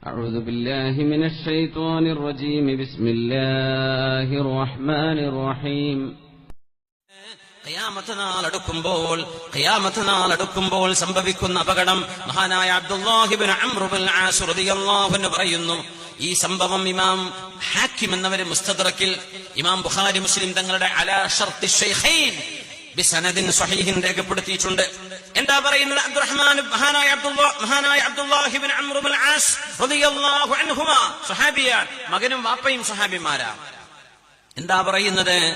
أعوذ بالله من الشيطان الرجيم بسم الله الرحمن الرحيم ഖിയാമത്ത് നാൾ അടുക്കുമ്പോൾ ഖിയാമത്ത് നാൾ അടുക്കുമ്പോൾ സംഭവിക്കുന്ന അപകടം മഹാനായ അബ്ദുല്ലാഹിബിൻ അംറുബിൻ ആസ് റളിയല്ലാഹു അൻഹു പറയുന്നു ഈ സംഭവം ഇമാം ഹാക്കിം എന്നവരെ മുസ്തദ്റക്കിൽ ഇമാം ബുഖാരി മുസ്ലിം തങ്ങളുടെ അലാ ഷർത്തി ഷൈഖൈൻ ബിസനദിൻ സ്വഹീഹിൻ രേഖപ്പെടുത്തിയിട്ടുണ്ട് എന്താ പറയുന്നത്? അബ്ദുറഹ്മാൻ മഹാനായ അബ്ദുല്ലാ മഹാനായ അബ്ദുല്ലാഹിബിൻ അംറുബിൻ ആസ് റളിയല്ലാഹു അൻഹുമാ. മകനും വാപ്പയും സ്വഹാബിമാരാണ് എന്താ പറയുന്നത്?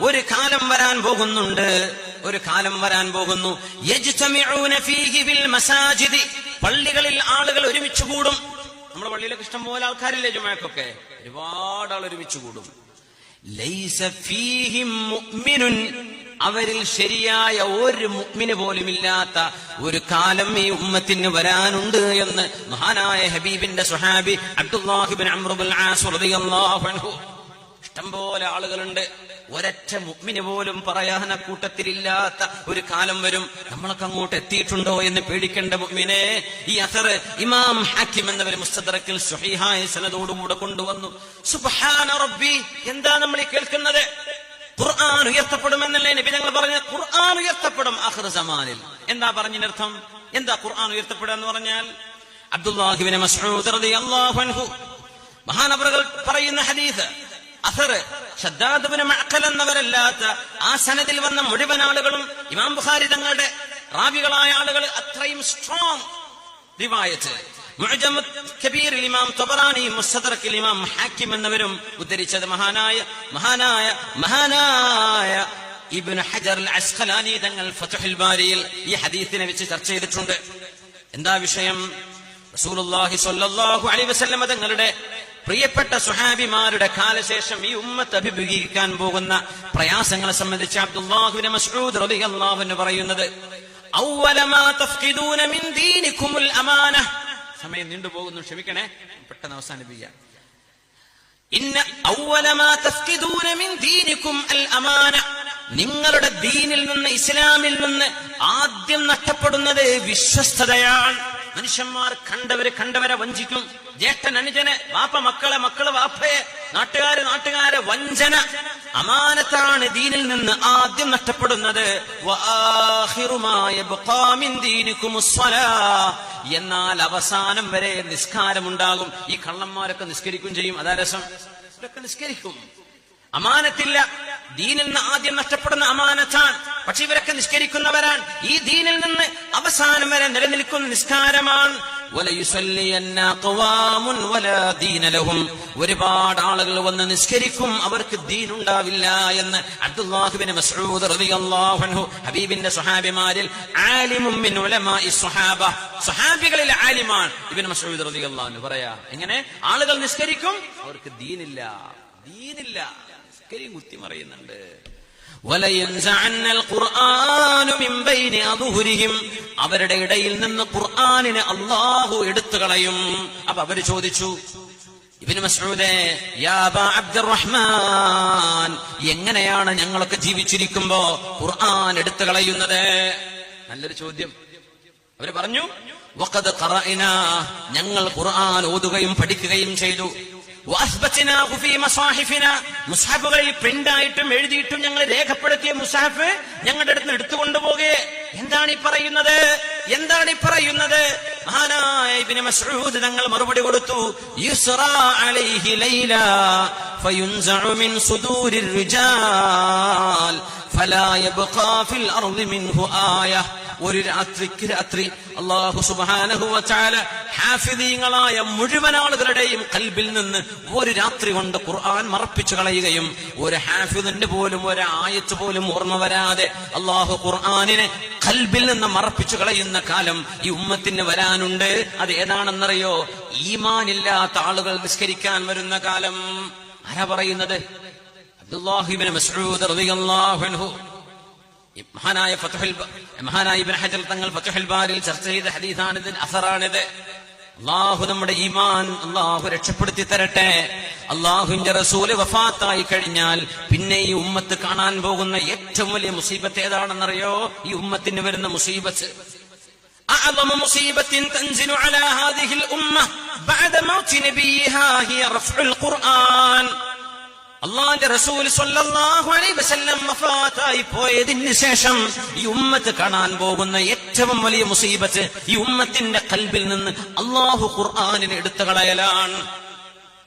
ഒരു കാലം വരാൻ പോകുന്നുണ്ട്. ഒരു കാലം വരാൻ പോകുന്നു. പള്ളികളിൽ ആളുകൾ ഒരുമിച്ച് കൂടും. നമ്മുടെ പള്ളിയിലൊക്കെ ഇഷ്ടം പോലെ ആൾക്കാരില്ലേ ജുമാക്കൊക്കെ? ഒരുപാട് ആൾ ഒരുമിച്ച് കൂടും. അവരിൽ ശരിയായ ഒരു മുഗ്മിന് പോലും ഇല്ലാത്ത ഒരു കാലം ഈ ഉമ്മത്തിന് വരാനുണ്ട് എന്ന് മഹാനായ ഹബീബിന്റെ സുഹാബി അബ്ദുല്ലാഹിബിൻ അമ്രുബുൽ ഇഷ്ടംപോലെ ആളുകളുണ്ട്. ഒരൊറ്റ മുഗ്മിന് പോലും പറയാന കൂട്ടത്തിലില്ലാത്ത ഒരു കാലം വരും. നമ്മളൊക്കെ അങ്ങോട്ട് എത്തിയിട്ടുണ്ടോ എന്ന് പേടിക്കേണ്ട മുഗ്മിനെ. ഈ അസർ ഇമാം ഹാക്കിം എന്നവർ മുസ്തദറക്കിൽ സ്വഹീഹായ സനതോടുകൂടെ കൊണ്ടുവന്നു. സുബ്ഹാന റബ്ബി എന്താ നമ്മൾ കേൾക്കുന്നത്? ഖുർആൻ ഉയർത്തപ്പെടുമെന്നല്ലേ നബി ഞങ്ങൾ പറഞ്ഞ? ഖുർആൻ ഉയർത്തപ്പെടും ആഖിർ സമാനിൽ. എന്താ പറഞ്ഞതിനർത്ഥം എന്താ ഖുർആൻ ഉയർത്തപ്പെടുക എന്ന് പറഞ്ഞാൽ? അബ്ദുല്ലാഹിബിൻ മസ്ഊദ് റളിയല്ലാഹു അൻഹു. മഹാനവറുകൾ പറയുന്ന ഹദീസ് അസർ ഷദ്ദാദുബിന് മഅക്കൽ എന്നവരല്ലാത്ത ആ സനതിൽ വന്ന മുഴുവൻ ആളുകളും ഇമാം ബുഖാരി തങ്ങളുടെ റാബികളായ ആളുകൾ അത്രയും സ്ട്രോങ് റിവായത്ത്. കബീറിൽ ഇമാം തൊബറാനി മുസ്തദറക്കിൽ ഇമാം ഹാക്കിം എന്നിവരും ഉദ്ധരിച്ചത് മഹാനായ മഹാനായ മഹാനായ ഇബ്നു ഹജർ അസ്ഖലാനി തങ്ങൾ ഫത്ഹുൽ ബാരിയിൽ ഈ ഹദീസിനെ വെച്ച് ചർച്ച ചെയ്തിട്ടുണ്ട്. എന്താ വിഷയം? റസൂലുള്ളാഹി സ്വല്ലല്ലാഹു അലൈഹി വസല്ലം തങ്ങളുടെ പ്രിയപ്പെട്ട സുഹാബിമാരുടെ കാലശേഷം ഈ ഉമ്മത്ത് അഭിമുഖീകരിക്കാൻ പോകുന്ന പ്രയാസങ്ങളെ സംബന്ധിച്ച് അബ്ദുല്ലാഹുവിനെ മസ്ഊദ് റളിയല്ലാഹു അൻഹു പറയുന്നത് ഔവലമാ തഫ്ഖിദൂന മിൻ ദീനിക്കുമുൽ അമാന സമയം നീണ്ടുപോകുന്നു ക്ഷമിക്കണേ. പെട്ടെന്ന് അവസാനിപ്പിക്കാം. മിൻ നിങ്ങളുടെ ദീനിൽ നിന്ന് ഇസ്ലാമിൽ നിന്ന് ആദ്യം നഷ്ടപ്പെടുന്നത് വിശ്വസ്തതയാണ്. മനുഷ്യന്മാർ കണ്ടവര് കണ്ടവരെ വഞ്ചിക്കും. ജ്യേഷ്ഠൻ അനുജന് വാപ്പ മക്കളെ മക്കൾ വാപ്പയെ നാട്ടുകാര് നാട്ടുകാരെ വഞ്ചന. അമാനത്താണ് ദീനിൽ നിന്ന് ആദ്യം നഷ്ടപ്പെടുന്നത്. എന്നാൽ അവസാനം വരെ നിസ്കാരമുണ്ടാകും. ഈ കള്ളന്മാരൊക്കെ നിസ്കരിക്കും ചെയ്യും. അതാ രസം. ഇവരൊക്കെ നിസ്കരിക്കും. അമാനത്തില്ല. ദീനിൽ നിന്ന് ആദ്യം നഷ്ടപ്പെടുന്ന അമാനത്താണ് പക്ഷെ ഇവരൊക്കെ നിഷ്കരിക്കുന്നവരാൻ. ഈ ദീനിൽ നിന്ന് അവസാനം വരെ നിലനിൽക്കുന്ന നിസ്കാരമാണ്. ഒരുപാട് ആളുകൾ വന്ന് നിസ്കരിക്കും. അവർക്ക് ദീനുണ്ടാവില്ല എന്ന് അബ്ദുല്ലാഹിബിന്റെ മസ്ഊദ് റളിയല്ലാഹു ഹബീബിന്റെ സ്വഹാബിമാരിൽ മിൻ സ്വഹാബ. സ്വഹാബികളിൽ ആലിമാണ് റളിയല്ലാഹു പറയാ എങ്ങനെ? ആളുകൾ നിസ്കരിക്കും അവർക്ക് ദീനില്ല. ദീനില്ല. ശർക്കരയും കുത്തി മറിയുന്നുണ്ട് അവരുടെ ഇടയിൽ നിന്ന് ഖുർആാനിന് അള്ളാഹു എടുത്തു കളയും. അപ്പൊ അവർ ചോദിച്ചു ഇബിന് മസൂദേ എങ്ങനെയാണ് ഞങ്ങളൊക്കെ ജീവിച്ചിരിക്കുമ്പോ ഖുർആൻ എടുത്തു കളയുന്നത്? നല്ലൊരു ചോദ്യം. അവർ പറഞ്ഞു ഞങ്ങൾ ഖുർആൻ ഓതുകയും പഠിക്കുകയും ചെയ്തു. മുസ്ഹഫുകളിൽ പ്രിന്റായിട്ടും എഴുതിയിട്ടും ഞങ്ങൾ രേഖപ്പെടുത്തിയ മുസാഫ് ഞങ്ങളുടെ അടുത്ത് എടുത്തുകൊണ്ടുപോകെ. എന്താണ് ഈ പറയുന്നത്? എന്താണ് ഈ പറയുന്നത്? മഹാനായ മറുപടി കൊടുത്തു. യുസ്റാ അലൈഹി ലൈല ഫയുൻസഉ മിൻ ഫലാ യബ്ഖാ ഫിൽ അർളി മിൻഹു ആയ. ഒരു രാത്രിക്ക് രാത്രി അള്ളാഹു സുബാനഹുവാല ഹാഫിദീങ്ങളായ മുഴുവൻ ആളുകളുടെയും കൽബിൽ നിന്ന് ഒരു രാത്രി കൊണ്ട് ഖുർആൻ മറപ്പിച്ചു കളയുകയും ഒരു ഹാഫിദിന്റെ പോലും ഒരു ആയത്ത് പോലും ഓർമ്മ വരാതെ അള്ളാഹു ഖുർആാനിനെ കൽബിൽ നിന്ന് മറപ്പിച്ചു കളയുന്ന കാലം ഈ ഉമ്മത്തിന് വരാനുണ്ട്. അത് ഏതാണെന്നറിയോ? ഈമാനില്ലാത്ത ആളുകൾ നിസ്കരിക്കാൻ വരുന്ന കാലം. ആരാ പറയുന്നത്? അബ്ദുല്ലാഹിബിൻ മസ്ഊദ് റളിയല്ലാഹു അൻഹു. മഹാനായ ഫതുഹുൽ ബ- മഹാനായ ഇബ്നു ഹജർ തങ്ങൾ ഫതുഹുൽ ബാരിൽ ചർച്ച ചെയ്ത ഹദീസാണിത് അസറാണിത് അള്ളാഹു നമ്മുടെ ഈമാൻ അള്ളാഹു രക്ഷപ്പെടുത്തി തരട്ടെ അള്ളാഹുവിന്റെ റസൂല് വഫാത്തായി കഴിഞ്ഞാൽ പിന്നെ ഈ ഉമ്മത്ത് കാണാൻ പോകുന്ന ഏറ്റവും വലിയ മുസീബത്ത് ഏതാണെന്നറിയോ ഈ ഉമ്മത്തിന് വരുന്ന മുസീബത്ത് أعظم مصيبة تنزل على هذه الأمة بعد موت نبيها هي رفع القرآن അള്ളാന്റെ റസൂൽ വഫാത്തായി പോയതിന് ശേഷം ഈ ഉമ്മത്ത് കാണാൻ പോകുന്ന ഏറ്റവും വലിയ മുസീബത്ത് ഈ ഉമ്മത്തിന്റെ കൽബിൽ നിന്ന് അള്ളാഹു ഖുർആാനിനെ എടുത്തു കളയലാണ്.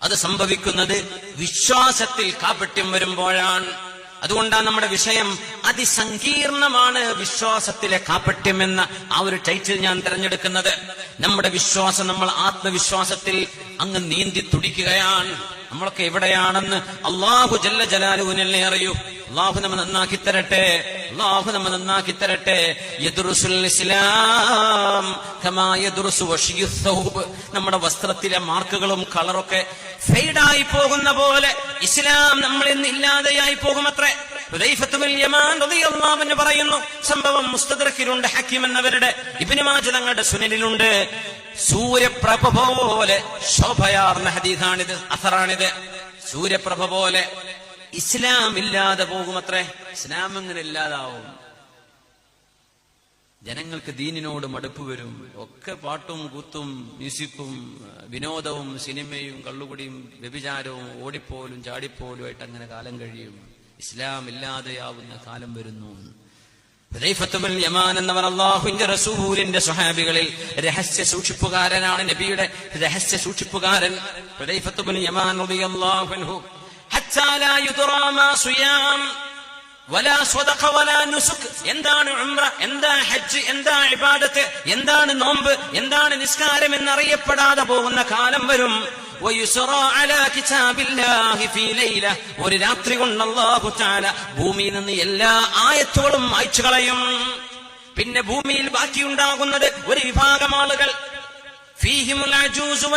അത് സംഭവിക്കുന്നത് വിശ്വാസത്തിൽ കാപട്യം വരുമ്പോഴാണ്. അതുകൊണ്ടാണ് നമ്മുടെ വിഷയം അതിസങ്കീർണമാണ് വിശ്വാസത്തിലെ കാപ്പട്യമെന്ന് ആ ഒരു ടൈറ്റിൽ ഞാൻ തിരഞ്ഞെടുക്കുന്നത്. നമ്മുടെ വിശ്വാസം നമ്മൾ ആത്മവിശ്വാസത്തിൽ അങ്ങ് നീന്തി തുടിക്കുകയാണ്. നമ്മളൊക്കെ എവിടെയാണെന്ന് അള്ളാഹു ജല്ല ജലാലുവിനെ അറിയൂ. അള്ളാഹു നമ്മൾ നന്നാക്കി തരട്ടെ. അള്ളാഹു നമ്മ നന്നാക്കി തരട്ടെ. ഇസ്ലാം. നമ്മുടെ വസ്ത്രത്തിലെ മാർക്കുകളും കളറൊക്കെ ഫെയ്ഡായി പോകുന്ന പോലെ ഇസ്ലാം നമ്മളിൽ നിന്ന് ഇല്ലാതെയായി പോകുമത്രേ. പറയുന്നു സംഭവം മുസ്തദ്രക്കിലുണ്ട് ഹക്കീം എന്നവരുടെ ഇബ്നു മാജ തങ്ങളുടെ സുനലിലുണ്ട് സൂര്യപ്രഭ പോലെ ശോഭയാർന്ന ഹദീസാണിത് അസറാണിത്. സൂര്യപ്രഭ പോലെ ഇസ്ലാം ഇല്ലാതെ പോകുമത്രേ? ഇസ്ലാം അങ്ങനെ ഇല്ലാതാവും. ജനങ്ങൾക്ക് ദീനിനോട് മടുപ്പ് വരും. ഒക്കെ പാട്ടും കൂത്തും മ്യൂസിക്കും വിനോദവും സിനിമയും കള്ളുകുടിയും വ്യഭിചാരവും ഓടിപ്പോലും ചാടിപ്പോലും ആയിട്ട് അങ്ങനെ കാലം കഴിയും. ഇസ്ലാം ഇല്ലാതെയാവുന്ന കാലം വരുന്നു. യമാൻ എന്നവർ അള്ളാഹുവിന്റെ റസൂലിന്റെ സ്വഹാബികളിൽ രഹസ്യ സൂക്ഷിപ്പുകാരനാണ് നബിയുടെ രഹസ്യ സൂക്ഷിപ്പുകാരൻ യമാൻ എന്താണ് ഉംറ? എന്താണ് ഹജ്ജ്? എന്താണ് ഇബാദത്ത്? എന്താണ് നോമ്പ്? എന്താണ് നിസ്കാരം എന്നറിയപ്പെടാതെ പോകുന്ന കാലം വരും. ഒരു രാത്രി കൊണ്ട് ഭൂമിയിൽ നിന്ന് എല്ലാ ആയത്തുകളും അയച്ചു കളയും. പിന്നെ ഭൂമിയിൽ ബാക്കിയുണ്ടാകുന്നത് ഒരു വിഭാഗം ആളുകൾ. അജൂസു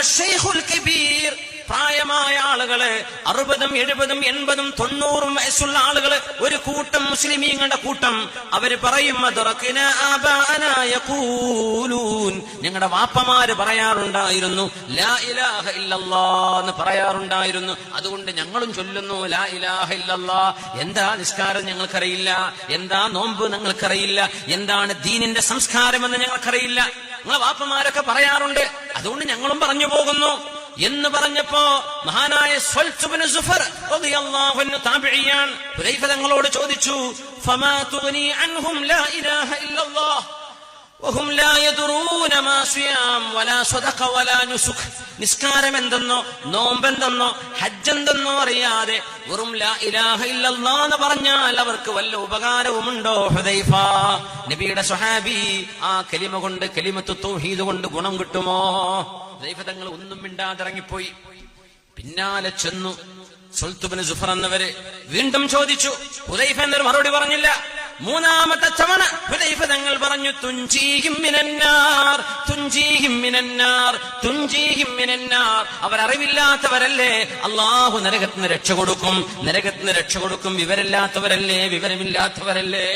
കബീർ. പ്രായമായ ആളുകൾ അറുപതും എഴുപതും എൺപതും തൊണ്ണൂറും വയസ്സുള്ള ആളുകൾ ഒരു കൂട്ടം മുസ്ലിമീങ്ങളുടെ കൂട്ടം. അവർ പറയും. ഞങ്ങളുടെ വാപ്പമാര് പറയാറുണ്ടായിരുന്നു ലാ ഇലാഹ എന്ന് പറയാറുണ്ടായിരുന്നു. അതുകൊണ്ട് ഞങ്ങളും ചൊല്ലുന്നു ലാ ഇലാഹ എന്താ നിസ്കാരം ഞങ്ങൾക്കറിയില്ല? എന്താ നോമ്പ് ഞങ്ങൾക്കറിയില്ല? എന്താണ് ദീനിന്റെ സംസ്കാരം എന്ന് ഞങ്ങൾക്കറിയില്ല? നിങ്ങളെ വാപ്പമാരൊക്കെ പറയാറുണ്ട്. അതുകൊണ്ട് ഞങ്ങളും പറഞ്ഞു പോകുന്നു. എന്ന് പറഞ്ഞപ്പോ മഹാനായ സുഫർ തങ്ങളോട് ചോദിച്ചു നിസ്കാരം എന്തെന്നോ നോമ്പെന്തെന്നോ ഹജ്ജ് എന്തെന്നോ അറിയാതെ വെറും എന്ന് പറഞ്ഞാൽ അവർക്ക് വല്ല ഉപകാരവുമുണ്ടോ ഹുദൈഫ? നബിയുടെ സ്വഹാബി ആ കലിമ കൊണ്ട് കലിമത്തു തൗഹീദ് കൊണ്ട് ഗുണം കിട്ടുമോ? ഹുദൈഫ തങ്ങൾ ഒന്നും മിണ്ടാതിറങ്ങിപ്പോയി. പിന്നാലെ ചെന്നു സുൽത്തുബിന് സുഫർ എന്നവരെ വീണ്ടും ചോദിച്ചു ഹുദൈഫ എന്നൊരു മറുപടി പറഞ്ഞില്ല. മൂന്നാമത്തെ തവണ ഹുദൈഫ തങ്ങൾ പറഞ്ഞു അവരറിവില്ലാത്തവരല്ലേ? അള്ളാഹു നരകത്തിന് രക്ഷ കൊടുക്കും നരകത്തിന് രക്ഷ കൊടുക്കും വിവരമില്ലാത്തവരല്ലേ? വിവരമില്ലാത്തവരല്ലേ?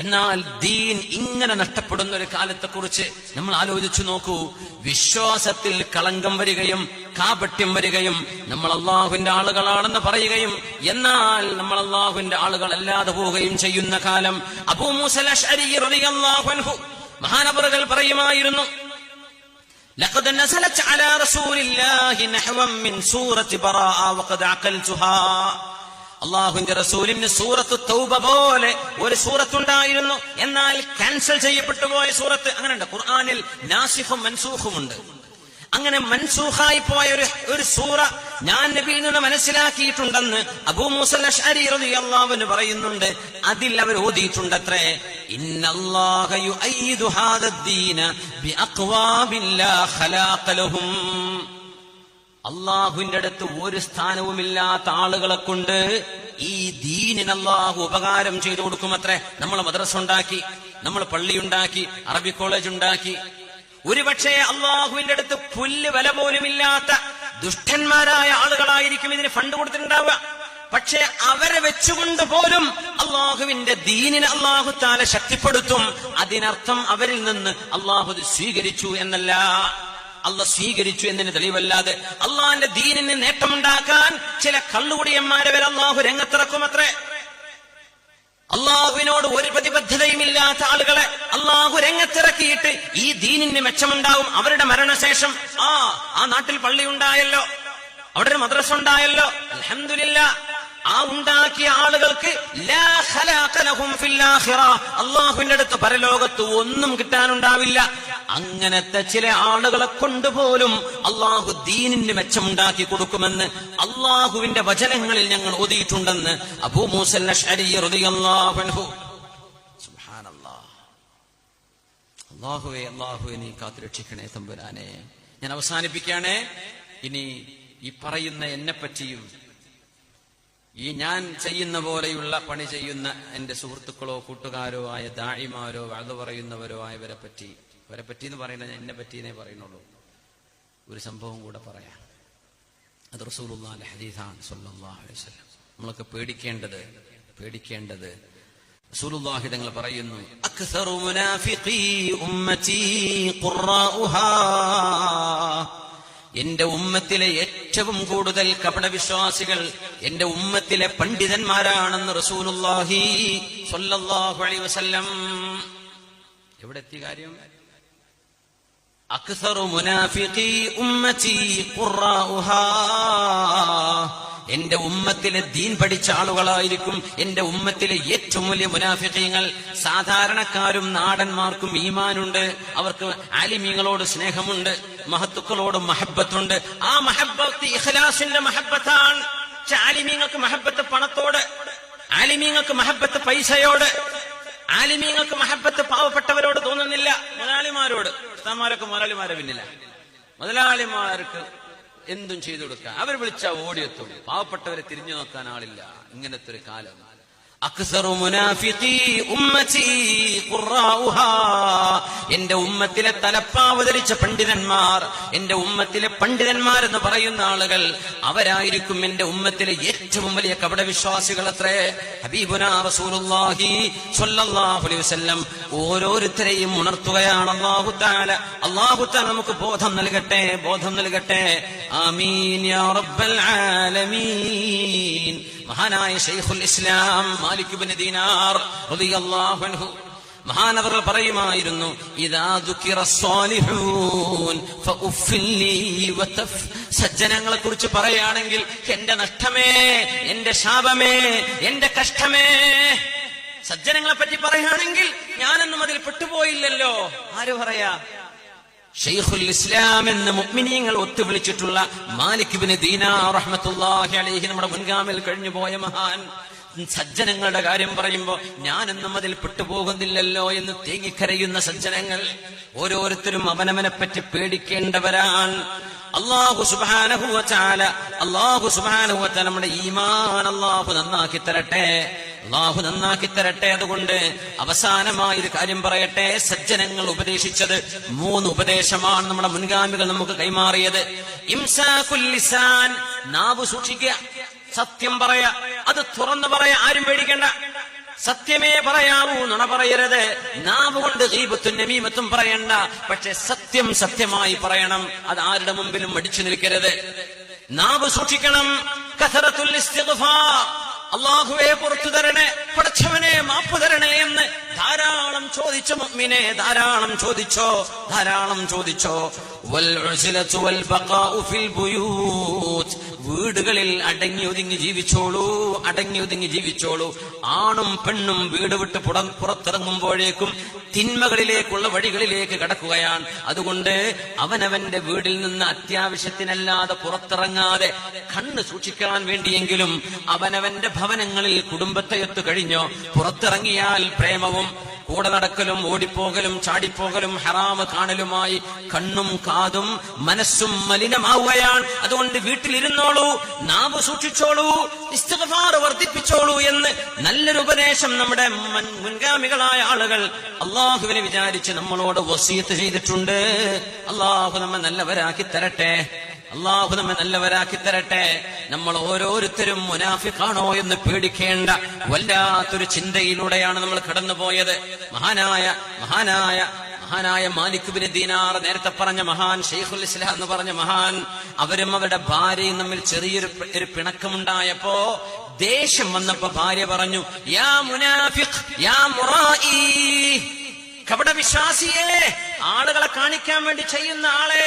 എന്നാൽ ദീൻ ഇങ്ങനെ നഷ്ടപ്പെടുന്ന ഒരു കാലത്തെക്കുറിച്ച് നമ്മൾ ആലോചിച്ചു നോക്കൂ വിശ്വാസത്തിൽ കളങ്കം വരികയും കാപട്യം വരികയും നമ്മൾ അള്ളാഹുവിന്റെ ആളുകളാണെന്ന് പറയുകയും എന്നാൽ നമ്മൾ അള്ളാഹുവിന്റെ ആളുകൾ അല്ലാതെ പോവുകയും ചെയ്യുന്ന കാലം അബൂ മൂസൽ അശ്അരി റളിയല്ലാഹു അൻഹു മഹാനവറുകൾ പറയുമായിരുന്നു لقد نزلت على رسول الله نحوا من سورة براءة وقد عقلتها അള്ളാഹുവിന്റെ റസൂലിന് സൂറത്ത് തൗബ പോലെ ഒരു സൂറത്തുണ്ടായിരുന്നു. എന്നാൽ ക്യാൻസൽ ചെയ്യപ്പെട്ടു പോയ സൂറത്ത് അങ്ങനെയുണ്ട്. ഖുർആാനിൽ നാസിഫും മൻസൂഖും ഉണ്ട്. അങ്ങനെ മൻസൂഹായി പോയ ഒരു ഒരു സൂറ ഞാൻ നബിയിൽ മനസ്സിലാക്കിയിട്ടുണ്ടെന്ന് അബൂ പറയുന്നുണ്ട്. അതിൽ അവർ ഓതിയിട്ടുണ്ടത്രേ ഇന്നല്ലാഹ യുഅയ്യിദു ഹാദദ്ദീന ബി ലാ ഖലാഖ ലഹും. അള്ളാഹുവിന്റെ അടുത്ത് ഒരു സ്ഥാനവുമില്ലാത്ത ആളുകളെ കൊണ്ട് ഈ ദീനിന് അള്ളാഹു ഉപകാരം ചെയ്തു കൊടുക്കുമത്രേ. നമ്മൾ മദ്രസ ഉണ്ടാക്കി നമ്മൾ പള്ളിയുണ്ടാക്കി അറബി കോളേജ് ഉണ്ടാക്കി. ഒരുപക്ഷെ അള്ളാഹുവിന്റെ അടുത്ത് പുല്ല് വില പോലുമില്ലാത്ത ദുഷ്ടന്മാരായ ആളുകളായിരിക്കും ഇതിന് ഫണ്ട് കൊടുത്തിട്ടുണ്ടാവുക. പക്ഷെ അവരെ വെച്ചുകൊണ്ട് പോലും അള്ളാഹുവിന്റെ ദീനിനെ അള്ളാഹു താല ശക്തിപ്പെടുത്തും. അതിനർത്ഥം അവരിൽ നിന്ന് അള്ളാഹു സ്വീകരിച്ചു എന്നല്ല. അല്ല സ്വീകരിച്ചു എന്നതിന് തെളിവല്ലാതെ അള്ളാഹിന്റെ ദീനിന് നേട്ടമുണ്ടാക്കാൻ ചില കള്ളുകുടിയന്മാരെ വരെ അള്ളാഹു രംഗത്തിറക്കുമത്രേ. അള്ളാഹുവിനോട് ഒരു പ്രതിബദ്ധതയും ഇല്ലാത്ത ആളുകളെ അള്ളാഹു രംഗത്തിറക്കിയിട്ട് ഈ ദീനിന് മെച്ചമുണ്ടാവും. അവരുടെ മരണശേഷം ആ ആ നാട്ടിൽ പള്ളി ഉണ്ടായല്ലോ അവിടെ ഒരു മദ്രസ ഉണ്ടായല്ലോ അൽഹംദുലില്ലാ ആ ഉണ്ടാക്കിയ ആളുകൾക്ക്. അള്ളാഹുവിന്റെ അടുത്ത് പരലോകത്ത് ഒന്നും കിട്ടാനുണ്ടാവില്ല. അങ്ങനത്തെ ചില ആളുകളെ കൊണ്ടുപോലും അള്ളാഹു ദീനിന്റെ മെച്ചമുണ്ടാക്കി കൊടുക്കുമെന്ന് അള്ളാഹുവിന്റെ വചനങ്ങളിൽ ഞങ്ങൾ ഓതിയിട്ടുണ്ടെന്ന് അബൂ മൂസൽ നീ കാത്തുരക്ഷിക്കണേ തമ്പുരാനെ. ഞാൻ അവസാനിപ്പിക്കുകയാണേ. ഇനി ഈ പറയുന്ന എന്നെ പറ്റിയും ഈ ഞാൻ ചെയ്യുന്ന പോലെയുള്ള പണി ചെയ്യുന്ന എന്റെ സുഹൃത്തുക്കളോ കൂട്ടുകാരോ ആയ ദാഴിമാരോ അത് പറയുന്നവരോ ആയവരെ പറ്റി അവരെ പറ്റി എന്ന് പറയുന്നത് എന്നെ പറ്റിയെന്നേ പറയുന്നുള്ളൂ. ഒരു സംഭവം കൂടെ പറയാം. അത് റസൂലുള്ള ഹദീസാണ് അലൈഹി വസല്ലം. നമ്മളൊക്കെ പേടിക്കേണ്ടത് പേടിക്കേണ്ടത് റസൂലുള്ളാഹി തങ്ങൾ പറയുന്നു അക്സറു ഉമ്മതി എന്റെ ഉമ്മത്തിലെ ഏറ്റവും കൂടുതൽ കപടവിശ്വാസികൾ എന്റെ ഉമ്മത്തിലെ പണ്ഡിതന്മാരാണെന്ന് റസൂലുല്ലാഹി സ്വല്ലല്ലാഹു വസല്ലം. എവിടെ എത്തി കാര്യം? അക്സറു മുനാഫിഖി ഉമ്മത്തി ഖുറാഉഹാ എന്റെ ഉമ്മത്തിലെ ദീൻ പഠിച്ച ആളുകളായിരിക്കും എന്റെ ഉമ്മത്തിലെ ഏറ്റവും വലിയ മുനാഫിക്കങ്ങൾ സാധാരണക്കാരും നാടന്മാർക്കും ഈമാനുണ്ട്. അവർക്ക് ആലിമീങ്ങളോട് സ്നേഹമുണ്ട് മഹത്തുക്കളോട് മഹബത്തുണ്ട് ആ മഹബത്ത് ഇഖ്ലാസിന്റെ മഹബത്താണ് ആലിമീങ്ങൾക്ക് മഹബത്ത് പണത്തോട് ആലിമീങ്ങൾക്ക് മഹബത്ത് പൈസയോട് ആലിമീങ്ങൾക്ക് മഹബത്ത് പാവപ്പെട്ടവരോട് തോന്നുന്നില്ല. മുതലാളിമാരോട് മുതലാളിമാരെ പിന്നില്ല മുതലാളിമാർക്ക് എന്തും ചെയ്തു കൊടുക്കാം. അവർ വിളിച്ചാൽ ഓടിയെത്തും പാവപ്പെട്ടവരെ തിരിഞ്ഞു നോക്കാൻ ആളില്ല. ഇങ്ങനത്തെ ഒരു കാലം. ഖുറാഉഹാ എന്റെ ഉമ്മത്തിലെ തലപ്പാവതരിച്ച പണ്ഡിതന്മാർ എന്റെ ഉമ്മത്തിലെ പണ്ഡിതന്മാർ എന്ന് പറയുന്ന ആളുകൾ അവരായിരിക്കും എന്റെ ഉമ്മത്തിലെ ഏറ്റവും വലിയ അത്രേ. ഹബീബുന റസൂലുള്ളാഹി സ്വല്ലല്ലാഹു അലൈഹി വസല്ലം ഓരോരുത്തരെയും ഉണർത്തുകയാണ് അല്ലാഹു തആല. അല്ലാഹു തആല നമുക്ക് ബോധം നൽകട്ടെ ബോധം നൽകട്ടെ. ആമീൻ യാ റബ്ബൽ ആലമീൻ. മഹാനായ ഷെയ്ഖുൽ ഇസ്ലാം മാലിക് ബിൻ ദീനാർ അൻഹു മഹാനവർ പറയുമായിരുന്നു സജ്ജനങ്ങളെ കുറിച്ച് പറയുകയാണെങ്കിൽ എന്റെ നഷ്ടമേ എന്റെ ശാപമേ എന്റെ കഷ്ടമേ. സജ്ജനങ്ങളെ പറ്റി പറയുകയാണെങ്കിൽ ഞാനൊന്നും അതിൽ പെട്ടുപോയില്ലല്ലോ. ആര് പറയാ? ഷെയ്ഖുൽ ഇസ്ലാം എന്ന മുഅ്മിനീങ്ങൾ ഒത്തുവിളിച്ചിട്ടുള്ള മാലിക് ഇബ്നു ദീനാ റഹ്മത്തുള്ളാഹി അലൈഹി നമ്മുടെ മുൻഗാമിൽ കഴിഞ്ഞു പോയ മഹാൻ. സജ്ജനങ്ങളുടെ കാര്യം പറയുമ്പോൾ ഞാനെന്നും അതിൽ പെട്ടുപോകുന്നില്ലല്ലോ എന്ന് തേങ്ങിക്കരയുന്ന സജ്ജനങ്ങൾ. ഓരോരുത്തരും അവനവനെ പറ്റി പേടിക്കേണ്ടവരാണ്. അള്ളാഹു സുബ്ഹാനഹു അള്ളാഹു സുബാനഹുവ നമ്മുടെ ഈമാൻ അള്ളാഹു നന്നാക്കി തരട്ടെ. അള്ളാഹു നന്നാക്കി തരട്ടെ അതുകൊണ്ട് അവസാനമായി ഒരു കാര്യം പറയട്ടെ. സജ്ജനങ്ങൾ ഉപദേശിച്ചത് മൂന്ന് ഉപദേശമാണ് നമ്മുടെ മുൻഗാമികൾ നമുക്ക് കൈമാറിയത്. നാവ് സൂക്ഷിക്കുക സത്യം പറയാ. അത് തുറന്നു പറയാ ആരും പേടിക്കണ്ട. സത്യമേ പറയാവൂ നുണ പറയരുത്. നാവ് കൊണ്ട് ദീപത്തും നമീമത്തും പറയണ്ട. പക്ഷെ സത്യം സത്യമായി പറയണം. അത് ആരുടെ മുമ്പിലും മടിച്ചു നിൽക്കരുത്. നാവ് സൂക്ഷിക്കണം. കസറത്തുൽ അള്ളാഹുവെ പുറത്തു തരണേ പടച്ചവനെ മാപ്പ് തരണേ എന്ന് ധാരാളം ചോദിച്ചു മമ്മിനെ ധാരാളം ചോദിച്ചോ ധാരാളം ചോദിച്ചോ. വൽ വൽ ഫിൽ ബുയൂത്ത്. വീടുകളിൽ അടങ്ങി ഒതുങ്ങി ജീവിച്ചോളൂ അടങ്ങി ഒതുങ്ങി ജീവിച്ചോളൂ. ആണും പെണ്ണും വീട് വിട്ട് പുറ പുറത്തിറങ്ങുമ്പോഴേക്കും തിന്മകളിലേക്കുള്ള വഴികളിലേക്ക് കടക്കുകയാണ്. അതുകൊണ്ട് അവനവന്റെ വീടിൽ നിന്ന് അത്യാവശ്യത്തിനല്ലാതെ പുറത്തിറങ്ങാതെ കണ്ണ് സൂക്ഷിക്കാൻ വേണ്ടിയെങ്കിലും അവനവന്റെ ഭവനങ്ങളിൽ കുടുംബത്തെ എത്തു കഴിഞ്ഞോ പുറത്തിറങ്ങിയാൽ പ്രേമവും കൂടെ നടക്കലും ഓടിപ്പോകലും ചാടിപ്പോകലും ഹറാമ് കാണലുമായി കണ്ണും കാതും മനസ്സും മലിനമാവുകയാണ്. അതുകൊണ്ട് വീട്ടിലിരുന്നോളൂ നാവ് സൂക്ഷിച്ചോളൂ ഇസ്തിഗ്ഫാർ വർദ്ധിപ്പിച്ചോളൂ എന്ന് നല്ലൊരു ഉപദേശം നമ്മുടെ മൻ- മുൻഗാമികളായ ആളുകൾ അള്ളാഹുവിനെ വിചാരിച്ച് നമ്മളോട് വസീത്ത് ചെയ്തിട്ടുണ്ട്. അള്ളാഹു നമ്മെ നല്ലവരാക്കി തരട്ടെ. അള്ളാഹു നമ്മെ നല്ലവരാക്കി തരട്ടെ. നമ്മൾ ഓരോരുത്തരും മുനാഫിഖാണോ എന്ന് പേടിക്കേണ്ട വല്ലാത്തൊരു ചിന്തയിലൂടെയാണ് നമ്മൾ കടന്നുപോയത്. മഹാനായ മഹാനായ മഹാനായ മാലിക് ബിൻ ദീനാർ നേരത്തെ പറഞ്ഞ മഹാൻ ഷെയ്ഖുൽ ഇസ്ലാം എന്ന് പറഞ്ഞ മഹാൻ അവരും അവരുടെ ഭാര്യയും തമ്മിൽ ചെറിയൊരു ഒരു പിണക്കമുണ്ടായപ്പോ ദേഷ്യം വന്നപ്പോ ഭാര്യ പറഞ്ഞു യാ മുനാഫിഖ് യാ മുറായി കപട വിശ്വാസിയെ ആളുകളെ കാണിക്കാൻ വേണ്ടി ചെയ്യുന്ന ആളെ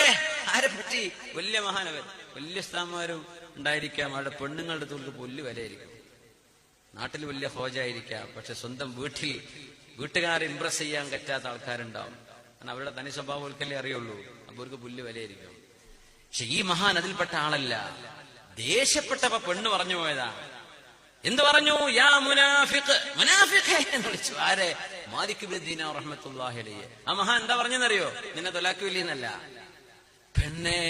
ആരെ പറ്റി? വലിയ മഹാനവൻ. വലിയ സ്ഥാനമാരും ഉണ്ടായിരിക്കാം. അവരുടെ പെണ്ണുങ്ങളുടെ തൊഴിൽ പുല്ല് വരെയായിരിക്കും നാട്ടിൽ വലിയ ഹോജായിരിക്കാം. പക്ഷെ സ്വന്തം വീട്ടിൽ വീട്ടുകാരെ ഇംപ്രസ് ചെയ്യാൻ പറ്റാത്ത ആൾക്കാരുണ്ടാവും. കാരണം അവരുടെ തനി സ്വഭാവം അവർക്കല്ലേ അറിയുള്ളൂ. അപ്പൊ അവർക്ക് പുല്ല് വിലയിരിക്കും പക്ഷെ ഈ മഹാൻ അതിൽപ്പെട്ട ആളല്ല. ദേഷ്യപ്പെട്ടപ്പോ പെണ്ണ് പറഞ്ഞു പോയതാ. എന്ത് പറഞ്ഞു? യാ മുനാഫിഖ് മുനാഫിഖ് എന്ന് വിളിച്ചു. ആരെ? മാലിക് ബിദ്ദീന അലൈഹി. ആ മഹാൻ എന്താ പറഞ്ഞെന്നറിയോ? നിന്നെ തൊലാക്കില്ല പെണ്ണെ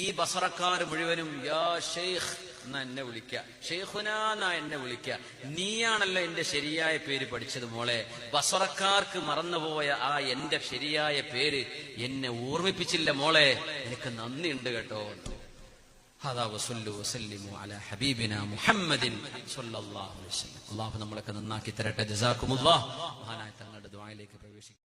ഈ ബസറക്കാർ മുഴുവനും യാ ഷെയ്ഖ് എന്നാ എന്നെ വിളിക്ക ഷെയ്ഖുന എന്നാ എന്നെ വിളിക്ക നീയാണല്ലോ എന്റെ ശരിയായ പേര് പഠിച്ചത് മോളെ ബസറക്കാർക്ക് മറന്നുപോയ ആ എന്റെ ശരിയായ പേര് എന്നെ ഓർമ്മിപ്പിച്ചില്ല മോളെ എനിക്ക് നന്ദിയുണ്ട് കേട്ടോ هذا وصلوا وسلموا على حبيبنا محمد صلى الله عليه وسلم الله നമ്മളൊക്കെ നന്നാക്കി തരട്ടെ ജസാക്കും അല്ലാഹ് മഹാനായ തങ്ങളുടെ ദുആയിലേക്ക് പ്രവേശിക്കും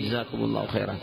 جزاكم الله خيرا